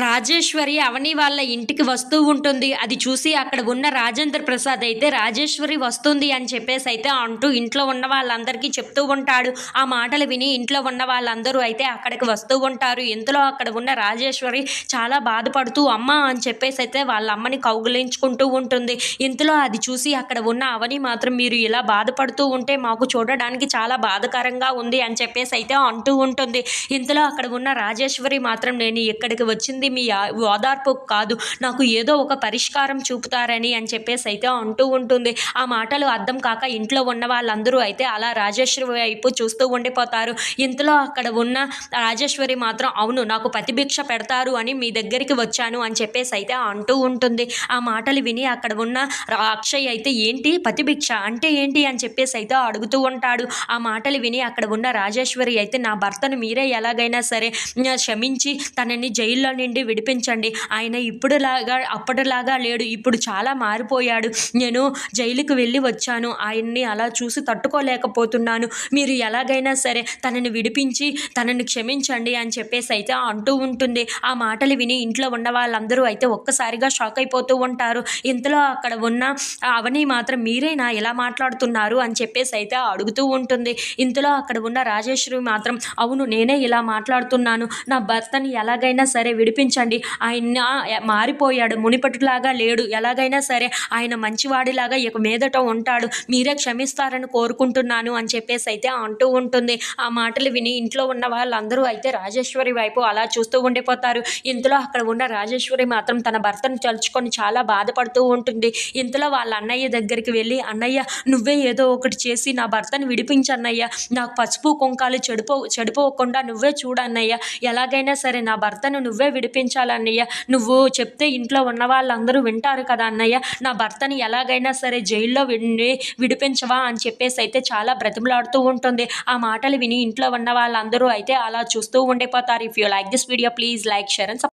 రాజేశ్వరి అవని వాళ్ళ ఇంటికి వస్తూ ఉంటుంది. అది చూసి అక్కడ ఉన్న రాజేంద్ర ప్రసాద్ అయితే రాజేశ్వరి వస్తుంది అని చెప్పేసి అయితే అంటూ ఇంట్లో ఉన్న వాళ్ళందరికీ చెప్తూ ఉంటాడు. ఆ మాటలు విని ఇంట్లో ఉన్న వాళ్ళందరూ అయితే అక్కడికి వస్తూ ఉంటారు. ఇంతలో అక్కడ ఉన్న రాజేశ్వరి చాలా బాధపడుతూ అమ్మ అని చెప్పేసి అయితే వాళ్ళ అమ్మని కౌగులించుకుంటూ ఉంటుంది. ఇంతలో అది చూసి అక్కడ ఉన్న అవని మాత్రం మీరు ఇలా బాధపడుతూ ఉంటే మాకు చూడడానికి చాలా బాధకరంగా ఉంది అని చెప్పేసి అయితే అంటూ ఉంటుంది. ఇంతలో అక్కడ ఉన్న రాజేశ్వరి మాత్రం నేను ఇక్కడికి వచ్చింది మీ ఓదార్పు కాదు. నాకు ఏదో ఒక పరిష్కారం చూపుతారని అని చెప్పేసి అయితే అంటూ ఉంటుంది. ఆ మాటలు అర్థం కాక ఇంట్లో ఉన్న వాళ్ళందరూ అయితే అలా రాజేశ్వరి వైపు చూస్తూ ఉండిపోతారు. ఇంతలో అక్కడ ఉన్న రాజేశ్వరి మాత్రం అవును నాకు ప్రతిభిక్ష పెడతారు అని మీ దగ్గరికి వచ్చాను అని చెప్పేసి అయితే అంటూ ఉంటుంది. ఆ మాటలు విని అక్కడ ఉన్న అక్షయ్ అయితే ఏంటి? ప్రతిభిక్ష అంటే ఏంటి? అని చెప్పేసి అయితే అడుగుతూ ఉంటాడు. ఆ మాటలు విని అక్కడ ఉన్న రాజేశ్వరి అయితే నా భర్తను మీరే ఎలాగైనా సరే క్షమించి తనని జైల్లో నుండి విడిపించండి. ఆయన ఇప్పుడులాగా అప్పటిలాగా లేడు. ఇప్పుడు చాలా మారిపోయాడు. నేను జైలుకు వెళ్ళి వచ్చాను. ఆయన్ని అలా చూసి తట్టుకోలేకపోతున్నాను. మీరు ఎలాగైనా సరే తనని విడిపించి తనని క్షమించండి అని చెప్పేసి అయితే అంటూ ఉంటుంది. ఆ మాటలు విని ఇంట్లో ఉన్న వాళ్ళందరూ అయితే ఒక్కసారిగా షాక్ అయిపోతూ ఉంటారు. ఇంతలో అక్కడ ఉన్న అవని మాత్రం మీరేనా ఇలా మాట్లాడుతున్నారు? అని చెప్పేసి అయితే అడుగుతూ ఉంటుంది. ఇంతలో అక్కడ ఉన్న రాజేశ్వరి మాత్రం అవును నేనే ఇలా మాట్లాడుతున్నాను. నా భర్తని ఎలాగైనా సరే విడిపి విడిపించండి ఆయన మారిపోయాడు మునిపటిలాగా లేడు. ఎలాగైనా సరే ఆయన మంచివాడిలాగా ఇక మీదట ఉంటాడు. మీరే క్షమిస్తారని కోరుకుంటున్నాను అని చెప్పేసి అయితే అంటూ ఉంటుంది. ఆ మాటలు విని ఇంట్లో ఉన్న వాళ్ళందరూ అయితే రాజేశ్వరి వైపు అలా చూస్తూ ఉండిపోతారు. ఇంతలో అక్కడ ఉన్న రాజేశ్వరి మాత్రం తన భర్తను తలుచుకొని చాలా బాధపడుతూ ఉంటుంది. ఇంతలో వాళ్ళ అన్నయ్య దగ్గరికి వెళ్ళి అన్నయ్య నువ్వే ఏదో ఒకటి చేసి నా భర్తను విడిపించన్నయ్య నాకు పసుపు కుంకాలు చెడిపో చెడిపోకుండా నువ్వే చూడన్నయ్య ఎలాగైనా సరే నా భర్తను నువ్వే విడిపించాలన్నయ్య నువ్వు చెప్తే ఇంట్లో ఉన్న వాళ్ళందరూ వింటారు కదా అన్నయ్య. నా భర్తని ఎలాగైనా సరే జైల్లో విని విడిపించవా అని చెప్పేసి అయితే చాలా బ్రతిమలాడుతూ ఉంటుంది. ఆ మాటలు విని ఇంట్లో ఉన్న వాళ్ళందరూ అయితే అలా చూస్తూ ఉండిపోతారు. If you like this video please like share and